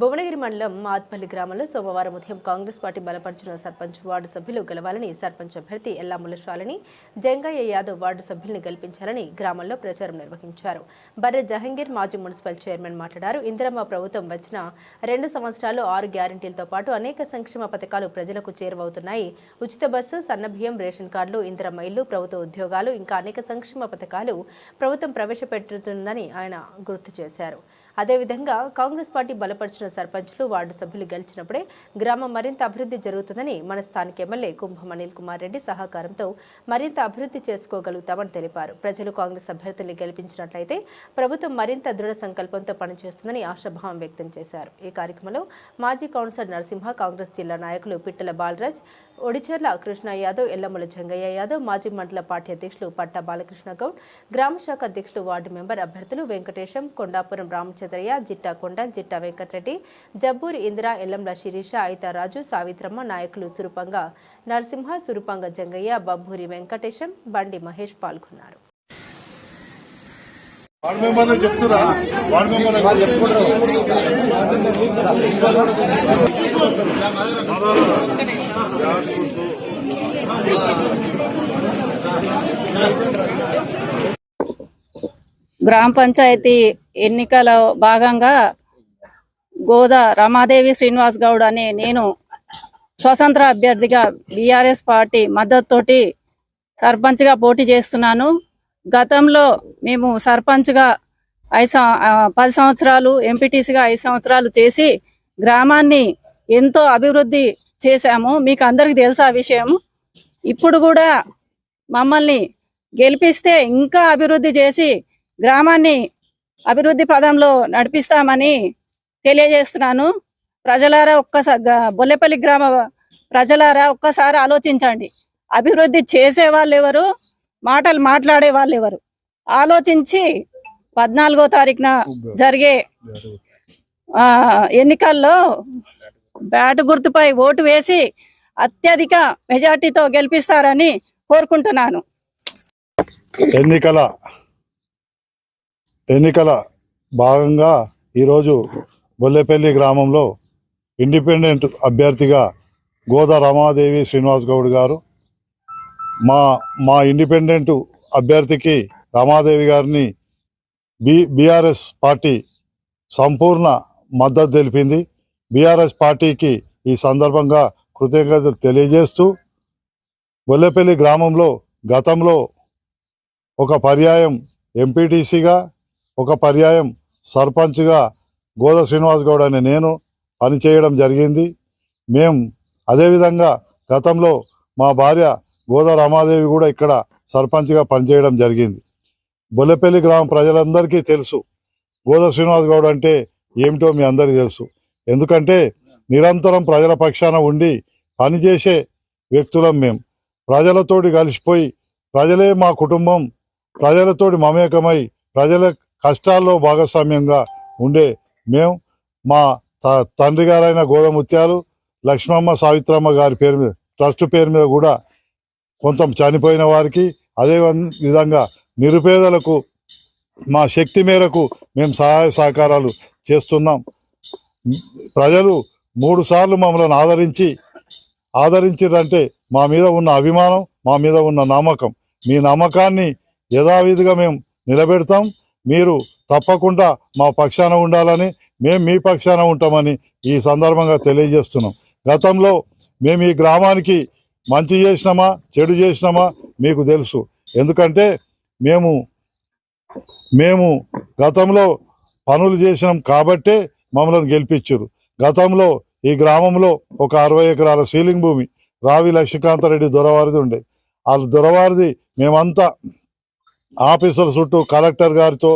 భువనగిరి మండలం మాత్పల్లి గ్రామంలో సోమవారం ఉదయం కాంగ్రెస్ పార్టీ బలపరిచిన సర్పంచ్ వార్డు సభ్యులు గెలవాలని సర్పంచ్ అభ్యర్థి ఎల్లాముల శాలిని జంగయ్య యాదవ్ వార్డు సభ్యుల్ని గెలిపించాలని గ్రామంలో ప్రచారం నిర్వహించారు. బర్రె జహంగీర్ మాజీ మున్సిపల్ చైర్మన్ మాట్లాడారు. ఇందిరమ్మ ప్రభుత్వం వచ్చిన రెండు సంవత్సరాలు ఆరు గ్యారంటీలతో పాటు అనేక సంక్షేమ పథకాలు ప్రజలకు చేరువవుతున్నాయి. ఉచిత బస్సు సన్నబియ్యం రేషన్ కార్డులు ఇందిరమ్మ ఇల్లు ప్రభుత్వ ఉద్యోగాలు ఇంకా అనేక సంక్షేమ పథకాలు ప్రభుత్వం ప్రవేశపెట్టుతుందని ఆయన గుర్తు చేశారు. అదేవిధంగా కాంగ్రెస్ పార్టీ బలపరిచిన సర్పంచ్లు వార్డు సభ్యులు గెలిచినప్పుడే గ్రామం మరింత అభివృద్ధి జరుగుతుందని మన స్థానిక ఎమ్మెల్యే కుంభం అనిల్ కుమార్ రెడ్డి సహకారంతో మరింత అభివృద్ధి చేసుకోగలుగుతామని తెలిపారు. ప్రజలు కాంగ్రెస్ అభ్యర్థుల్ని గెలిపించినట్లయితే ప్రభుత్వం మరింత దృఢ సంకల్పంతో పనిచేస్తుందని ఆశాభావం వ్యక్తం చేశారు. ఈ కార్యక్రమంలో మాజీ కౌన్సిలర్ నరసింహ కాంగ్రెస్ జిల్లా నాయకులు పిట్టల బాలరాజ్ ఒడిచెర్ల కృష్ణ యాదవ్ ఎల్లమ్మల జంగయ్య యాదవ్ మాజీ మండల పార్టీ అధ్యక్షులు పట్టా బాలకృష్ణ గౌడ్ గ్రామ శాఖ అధ్యక్షులు వార్డు మెంబర్ అభ్యర్థులు వెంకటేశం కొండాపురం రామచంద్రయ్య జిట్టా కొండ జిట్టా వెంకటరెడ్డి జబ్బూరి ఇందిరా ఎల్లంల శిరీష అయితారాజు సావిత్రమ్మ నాయకులు సురుపంగ నరసింహ సురుపంగ జంగయ్య బబ్బూరి వెంకటేశం బండి మహేష్ పాల్గొన్నారు వార్డు మెంబర్లు చెప్తురా వార్డు మెంబర్లు గ్రామ పంచాయతీ ఎన్నికల భాగంగా గోదా రమాదేవి శ్రీనివాస్ గౌడ్ అనే నేను స్వతంత్ర అభ్యర్థిగా బీఆర్ఎస్ పార్టీ మద్దతుతోటి సర్పంచ్గా పోటీ చేస్తున్నాను. గతంలో మేము సర్పంచ్గా ఐదు సం- పది సంవత్సరాలు ఎంపీటీసీగా ఐదు సంవత్సరాలు చేసి గ్రామాన్ని ఎంతో అభివృద్ధి చేశాము. మీకు అందరికి తెలుసు ఆ విషయం? ఇప్పుడు కూడా మమ్మల్ని గెలిపిస్తే ఇంకా అభివృద్ధి చేసి గ్రామాన్ని అభివృద్ధి పదంలో నడిపిస్తామని తెలియజేస్తున్నాను. ప్రజలారా ఒక్కసారి బొల్లెపల్లి గ్రామ ప్రజలారా ఒక్కసారి ఆలోచించండి. అభివృద్ధి చేసే వాళ్ళు ఎవరు మాటలు మాట్లాడే వాళ్ళు ఎవరు ఆలోచించి పద్నాలుగో తారీఖున జరిగే ఆ, ఎన్నికల్లో బ్యాటు గుర్తుపై ఓటు వేసి అత్యధిక మెజార్టీతో గెలిపిస్తారని కోరుకుంటున్నాను. ఎన్నికల ఎన్నికల భాగంగా ఈరోజు బొల్లెపల్లి గ్రామంలో ఇండిపెండెంట్ అభ్యర్థిగా గోదా రమాదేవి శ్రీనివాస్ గౌడ్ గారు మా మా ఇండిపెండెంట్ అభ్యర్థికి రమాదేవి గారిని బి బీఆర్ఎస్ పార్టీ సంపూర్ణ మద్దతు తెలిపింది. బీఆర్ఎస్ పార్టీకి ఈ సందర్భంగా కృతజ్ఞతలు తెలియజేస్తూ బొల్లెపల్లి గ్రామంలో గతంలో ఒక పర్యాయం ఎంపీటీసీగా ఒక పర్యాయం సర్పంచ్గా గోద శ్రీనివాస్ గౌడ్ అనే నేను పనిచేయడం జరిగింది. మేం అదేవిధంగా గతంలో మా భార్య గోద రమాదేవి కూడా ఇక్కడ సర్పంచ్గా పనిచేయడం జరిగింది. బొల్లెపల్లి గ్రామ ప్రజలందరికీ తెలుసు గోద శ్రీనివాస్ గౌడ్ అంటే ఏమిటో మీ అందరికీ తెలుసు. ఎందుకంటే నిరంతరం ప్రజల పక్షాన ఉండి పనిచేసే వ్యక్తులం మేము ప్రజలతోటి కలిసిపోయి ప్రజలే మా కుటుంబం ప్రజలతోటి మమేకమై ప్రజల కష్టాల్లో భాగస్వామ్యంగా ఉండే మేము మా త- తండ్రి గారైన గోదముత్యాలు లక్ష్మమ్మ సావిత్రమ్మ గారి పేరు మీద ట్రస్ట్ పేరు మీద కూడా కొంత చనిపోయిన వారికి అదే విధంగా నిరుపేదలకు మా శక్తి మేరకు మేము సహాయ సహకారాలు చేస్తున్నాం. ప్రజలు మూడు సార్లు మమ్మల్ని ఆదరించి ఆదరించారంటే మా మీద ఉన్న అభిమానం మా మీద ఉన్న నమ్మకం. మీ నమ్మకాన్ని యథావిధిగా మేము నిలబెడతాం. మీరు తప్పకుండా మా పక్షాన ఉండాలని మేము మీ పక్షాన ఉంటామని ఈ సందర్భంగా తెలియజేస్తున్నాం. గతంలో మేము ఈ గ్రామానికి మంచి చేసినామా చెడు చేసినామా మీకు తెలుసు. ఎందుకంటే మేము మేము గతంలో పనులు చేసినాం కాబట్టే మమ్మల్ని గెలిపించారు. గతంలో ఈ గ్రామంలో ఒక అరవై ఎకరాల సీలింగ్ భూమి రావి లక్ష్మీకాంతారెడ్డి దొరవారిది ఉండే. ఆ దొరవారిది మేమంతా ఆఫీసర్ చుట్టూ కలెక్టర్ గారితో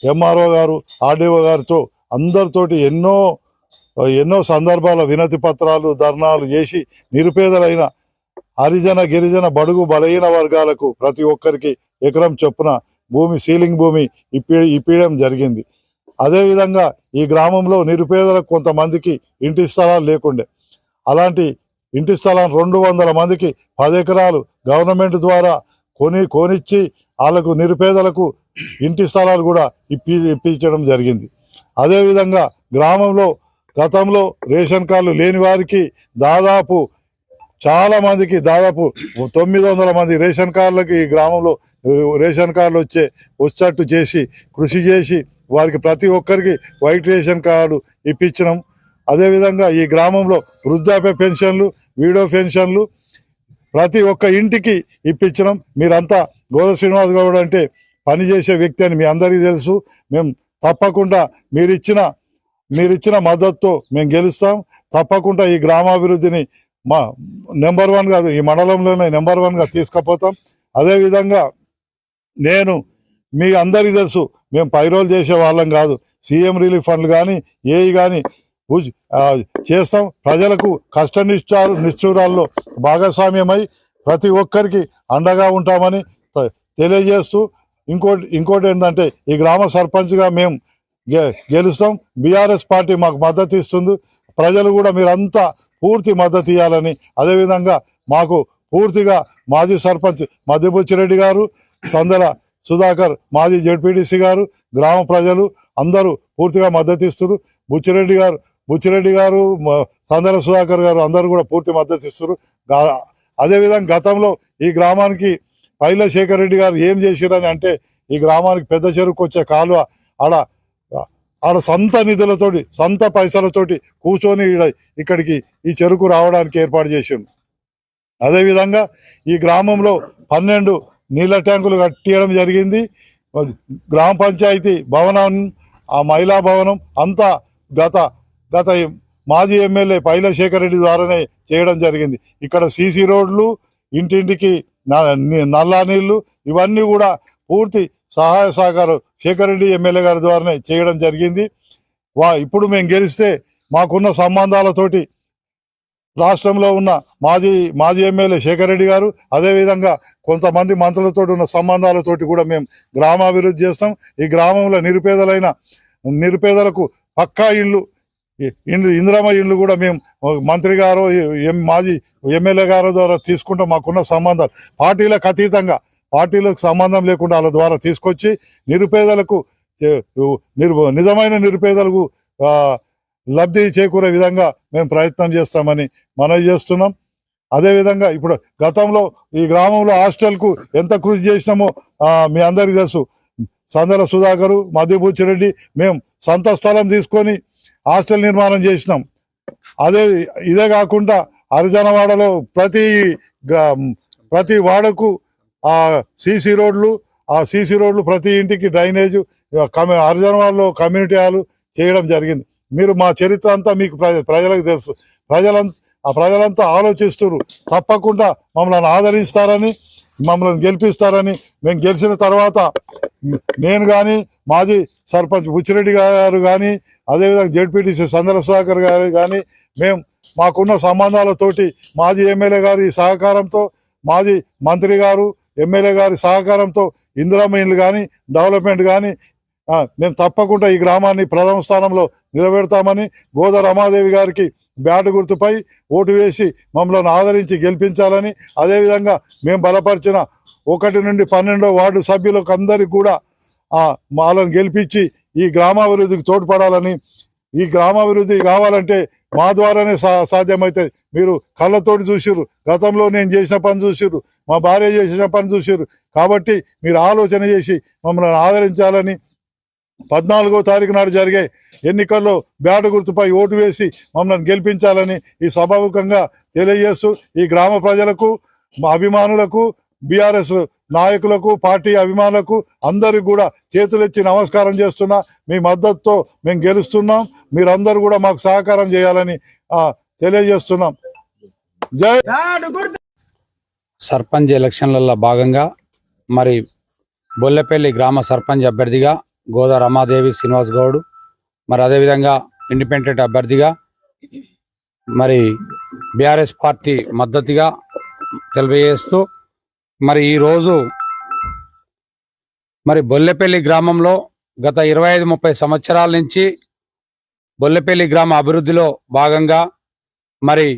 ఎంఆర్ఓ గారు ఆర్డీఓ గారితో అందరితోటి ఎన్నో ఎన్నో సందర్భాల వినతి పత్రాలు ధర్నాలు చేసి నిరుపేదలైన హరిజన గిరిజన బడుగు బలహీన వర్గాలకు ప్రతి ఒక్కరికి ఎకరం చొప్పున భూమి సీలింగ్ భూమి ఇప్పి ఇప్పించడం జరిగింది. అదేవిధంగా ఈ గ్రామంలో నిరుపేదలకు కొంతమందికి ఇంటి స్థలాలు లేకుండే. అలాంటి ఇంటి స్థలాన్ని రెండు వందల మందికి పది ఎకరాలు గవర్నమెంట్ ద్వారా కొని కొనిచ్చి వాళ్ళకు నిరుపేదలకు ఇంటి స్థలాలు కూడా ఇప్పి ఇప్పించడం జరిగింది. అదేవిధంగా గ్రామంలో గతంలో రేషన్ కార్డులు లేని వారికి దాదాపు చాలా మందికి దాదాపు తొమ్మిది వందల మంది రేషన్ కార్డులకి ఈ గ్రామంలో రేషన్ కార్డులు వచ్చే వచ్చేట్టు చేసి కృషి చేసి వారికి ప్రతి ఒక్కరికి వైట్ రేషన్ కార్డు ఇప్పించడం అదేవిధంగా ఈ గ్రామంలో వృద్ధాప్య పెన్షన్లు వీడో పెన్షన్లు ప్రతి ఒక్క ఇంటికి ఇప్పించడం మీరంతా గోద శ్రీనివాస్ గౌడ్ అంటే పనిచేసే వ్యక్తి అని మీ అందరికీ తెలుసు. మేము తప్పకుండా మీరిచ్చిన మీరిచ్చిన మద్దతు మేము గెలుస్తాం. తప్పకుండా ఈ గ్రామాభివృద్ధిని మా నెంబర్ వన్ కాదు ఈ మండలంలోనే నెంబర్ వన్గా తీసుకుపోతాం. అదేవిధంగా నేను మీ అందరికీ తెలుసు మేము పైరోలు చేసే వాళ్ళం కాదు. సీఎం రిలీఫ్ ఫండ్లు కానీ ఏవి కానీ చేస్తాం. ప్రజలకు కష్ట నిశ్చారు నిశ్చూరాల్లో భాగస్వామ్యమై ప్రతి ఒక్కరికి అండగా ఉంటామని తెలియజేస్తూ ఇంకోటి ఇంకోటి ఏంటంటే ఈ గ్రామ సర్పంచ్గా మేము గె- గెలుస్తాం. బీఆర్ఎస్ పార్టీ మాకు మద్దతు ఇస్తుంది. ప్రజలు కూడా మీరంతా పూర్తి మద్దతు ఇవ్వాలని అదేవిధంగా మాకు పూర్తిగా మాజీ సర్పంచ్ మధ్యబుచ్చిరెడ్డి గారు సందల సుధాకర్ మాజీ జెడ్పీటీసీ గారు గ్రామ ప్రజలు అందరూ పూర్తిగా మద్దతు ఇస్తున్నారు. బుచ్చిరెడ్డి గారు బుచ్చిరెడ్డి గారు మ- సందల సుధాకర్ గారు అందరూ కూడా పూర్తి మద్దతు ఇస్తున్నారు. అదేవిధంగా గతంలో ఈ గ్రామానికి పైలశేఖర్ రెడ్డి గారు ఏం చేసిరని అంటే ఈ గ్రామానికి పెద్ద చెరుకు వచ్చే కాలువ ఆడ ఆడ సొంత నిధులతోటి సొంత పైసలతోటి కూర్చొని ఈడ ఇక్కడికి ఈ చెరుకు రావడానికి ఏర్పాటు చేసిండు. అదేవిధంగా ఈ గ్రామంలో పన్నెండు నీళ్ళ ట్యాంకులు కట్టియడం జరిగింది. గ్రామ పంచాయతీ భవనం ఆ మహిళా భవనం అంతా గత గత మాజీ ఎమ్మెల్యే పైలశేఖర్ రెడ్డి ద్వారానే చేయడం జరిగింది. ఇక్కడ సీసీ రోడ్లు ఇంటింటికి నల్లా నీళ్ళు ఇవన్నీ కూడా పూర్తి సహాయ సహకారం శేఖర్ రెడ్డి ఎమ్మెల్యే గారి ద్వారానే చేయడం జరిగింది. వా ఇప్పుడు మేము గెలిస్తే మాకున్న సంబంధాలతోటి రాష్ట్రంలో ఉన్న మాజీ మాజీ ఎమ్మెల్యే శేఖర్ రెడ్డి గారు అదేవిధంగా కొంతమంది మంత్రులతో ఉన్న సంబంధాలతోటి కూడా మేము గ్రామాభివృద్ధి చేస్తాం. ఈ గ్రామంలో నిరుపేదలైన నిరుపేదలకు పక్కా ఇల్లు ఇండ్లు ఇందిరామ ఇండ్లు కూడా మేము మంత్రి గారు ఎం- మాజీ ఎమ్మెల్యే గారు ద్వారా తీసుకుంటాం. మాకున్న సంబంధాలు. పార్టీలకు అతీతంగా పార్టీలకు సంబంధం లేకుండా వాళ్ళ ద్వారా తీసుకొచ్చి నిరుపేదలకు నిజమైన నిరుపేదలకు లబ్ధి చేకూరే విధంగా మేము ప్రయత్నం చేస్తామని మనవి చేస్తున్నాం. అదేవిధంగా ఇప్పుడు గతంలో ఈ గ్రామంలో హాస్టల్కు ఎంత కృషి చేసినామో మీ అందరికీ తెలుసు. సందల సుధాకరు మధుభూచిరెడ్డి మేము సొంత స్థలం తీసుకొని హాస్టల్ నిర్మాణం చేసినాం. అదే ఇదే కాకుండా హరిజనవాడలో ప్రతి ప్రతి వాడకు ఆ సీసీ రోడ్లు ఆ సీసీ రోడ్లు ప్రతి ఇంటికి డ్రైనేజ్ కమ్యూ హరిజనవాడలో కమ్యూనిటీ హాలు చేయడం జరిగింది. మీరు మా చరిత్ర అంతా మీకు ప్రజలకు తెలుసు. ప్రజలంతా ఆ ప్రజలంతా ఆలోచిస్తున్నారు తప్పకుండా మమ్మల్ని ఆదరిస్తారని మమ్మల్ని గెలిపిస్తారని మేము గెలిచిన తర్వాత నేను కానీ మాజీ సర్పంచ్ బుచ్చిరెడ్డి గారు కానీ అదేవిధంగా జెడ్పీటీసీ సందల సుధాకర్ గారు కానీ మేము మాకున్న సంబంధాలతోటి మాజీ ఎమ్మెల్యే గారి సహకారంతో మాజీ మంత్రి గారు ఎమ్మెల్యే గారి సహకారంతో ఇందిరామ కానీ డెవలప్మెంట్ కానీ మేము తప్పకుండా ఈ గ్రామాన్ని ప్రథమ స్థానంలో నిలబెడతామని గోదా రమాదేవి గారికి బ్యాట్ గుర్తుపై ఓటు వేసి మమ్మల్ని ఆదరించి గెలిపించాలని అదేవిధంగా మేము బలపరిచిన ఒకటి నుండి పన్నెండో వార్డు సభ్యులకు అందరికీ కూడా వాళ్ళని గెలిపించి ఈ గ్రామాభివృద్ధికి తోడ్పడాలని ఈ గ్రామాభివృద్ధి కావాలంటే మా ద్వారానే సా సాధ్యమైతే మీరు కళ్ళతోటి చూసిర్రు. గతంలో నేను చేసిన పని చూసిర్రు. మా భార్య చేసిన పని చూసిర్రు. కాబట్టి మీరు ఆలోచన చేసి మమ్మల్ని ఆదరించాలని పద్నాలుగో తారీఖు నాడు జరిగే ఎన్నికల్లో బ్యాట గుర్తుపై ఓటు వేసి మమ్మల్ని గెలిపించాలని ఈ సభాముఖంగా తెలియజేస్తూ ఈ గ్రామ ప్రజలకు మా అభిమానులకు బీఆర్ఎస్ నాయకులకు పార్టీ అభిమానులకు అందరికి కూడా చేతులెచ్చి నమస్కారం చేస్తున్నా. మీ మద్దతుతో మేము గెలుస్తున్నాం. మీరందరూ కూడా మాకు సహకారం చేయాలని తెలియజేస్తున్నాం. జై సర్పంచ్ ఎలక్షన్లలో భాగంగా మరి బొల్లెపల్లి గ్రామ సర్పంచ్ అభ్యర్థిగా గోదా రమాదేవి శ్రీనివాస్ గౌడ్ మరి అదేవిధంగా ఇండిపెండెంట్ అభ్యర్థిగా మరి బీఆర్ఎస్ పార్టీ మద్దతుగా తెలియజేస్తూ మరి ఈరోజు మరి బొల్లెపల్లి గ్రామంలో గత ఇరవై ఐదు ముప్పై సంవత్సరాల నుంచి బొల్లెపల్లి గ్రామ అభివృద్ధిలో భాగంగా మరి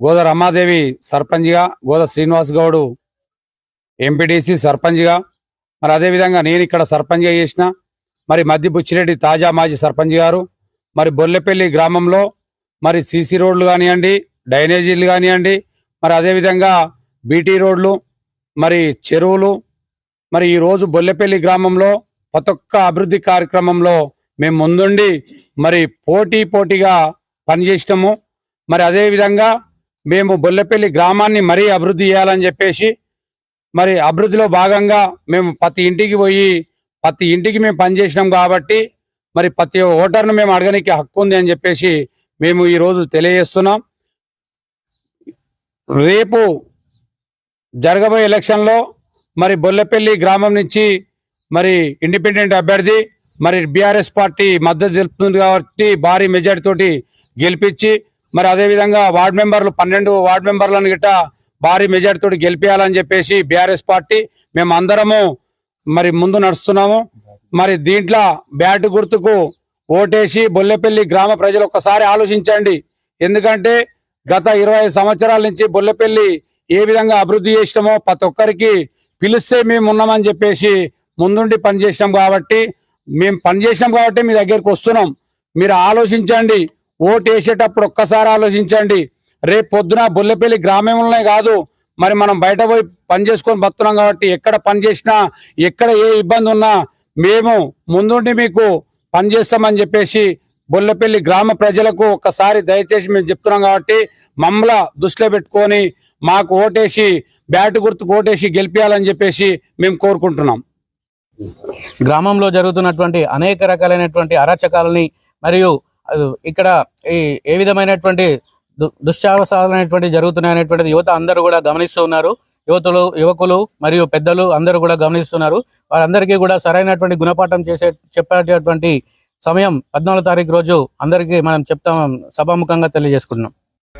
గోద రమాదేవి సర్పంచ్గా గోద శ్రీనివాస్ గౌడ్ ఎంపీటీసీ సర్పంచ్గా మరి అదేవిధంగా నేను ఇక్కడ సర్పంచ్గా చేసిన మరి మద్ది బుచ్చిరెడ్డి తాజా మాజీ సర్పంచ్ గారు మరి బొల్లెపల్లి గ్రామంలో మరి సీసీ రోడ్లు కానివ్వండి డ్రైనేజీలు కానివ్వండి మరి అదేవిధంగా బీటీ రోడ్లు మరి చెరువులు మరి ఈరోజు బొల్లెపల్లి గ్రామంలో ప్రతి ఒక్క అభివృద్ధి కార్యక్రమంలో మేము ముందుండి మరి పోటీ పోటీగా పనిచేసినాము. మరి అదేవిధంగా మేము బొల్లెపల్లి గ్రామాన్ని మరీ అభివృద్ధి చేయాలని చెప్పేసి మరి అభివృద్ధిలో భాగంగా మేము ప్రతి ఇంటికి పోయి ప్రతి ఇంటికి మేము పనిచేసినాం కాబట్టి మరి ప్రతి ఓటర్ను మేము అడగడానికి హక్కు ఉంది అని చెప్పేసి మేము ఈరోజు తెలియజేస్తున్నాం. రేపు జరగబోయే ఎలక్షన్లో మరి బొల్లెపల్లి గ్రామం నుంచి మరి ఇండిపెండెంట్ అభ్యర్థి మరి బీఆర్ఎస్ పార్టీ మద్దతు తెలుపుతుంది కాబట్టి భారీ మెజార్టీ తోటి గెలిపించి మరి అదేవిధంగా వార్డు మెంబర్లు పన్నెండు వార్డు మెంబర్లను గిట్ట భారీ మెజార్టీ తోటి గెలిపించాలని చెప్పేసి బీఆర్ఎస్ పార్టీ మేము అందరము మరి ముందు నడుస్తున్నాము. మరి దీంట్లో బ్యాట్ గుర్తుకు ఓటేసి బొల్లెపల్లి గ్రామ ప్రజలు ఒక్కసారి ఆలోచించండి. ఎందుకంటే గత ఇరవై సంవత్సరాల నుంచి బొల్లెపల్లి ఏ విధంగా అభివృద్ధి చేసినామో ప్రతి ఒక్కరికి పిలిస్తే మేము ఉన్నామని చెప్పేసి ముందుండి పనిచేసినాం కాబట్టి మేము పనిచేసినాం కాబట్టి మీ దగ్గరికి వస్తున్నాం. మీరు ఆలోచించండి ఓటు వేసేటప్పుడు ఒక్కసారి ఆలోచించండి. రేపు పొద్దున బొల్లెపల్లి గ్రామంలోనే కాదు మరి మనం బయట పోయి పని చేసుకొని బతున్నాం కాబట్టి ఎక్కడ పని చేసినా ఎక్కడ ఏ ఇబ్బంది ఉన్నా మేము ముందుండి మీకు పని చేస్తామని చెప్పేసి బొల్లపల్లి గ్రామ ప్రజలకు ఒక్కసారి దయచేసి మేము చెప్తున్నాం కాబట్టి మమ్మల దృష్టిలో పెట్టుకొని మాకు ఓటేసి బ్యాట్ గుర్తుకు ఓటేసి గెలిపించాలని చెప్పేసి మేము కోరుకుంటున్నాం. గ్రామంలో జరుగుతున్నటువంటి అనేక రకాలైనటువంటి అరాచకాలని మరియు ఇక్కడ ఈ ఏ విధమైనటువంటి దు దుశ్శావసాలైనటువంటి జరుగుతున్నాయనేటువంటిది యువత అందరూ కూడా గమనిస్తూ ఉన్నారు. యువతులు యువకులు మరియు పెద్దలు అందరూ కూడా గమనిస్తున్నారు. వారందరికీ కూడా సరైనటువంటి గుణపాఠం చేసే చెప్పేటటువంటి సమయం పద్నాలుగు తారీఖు రోజు అందరికీ మనం చెప్తాం సభాముఖంగా తెలియజేసుకుంటున్నాం.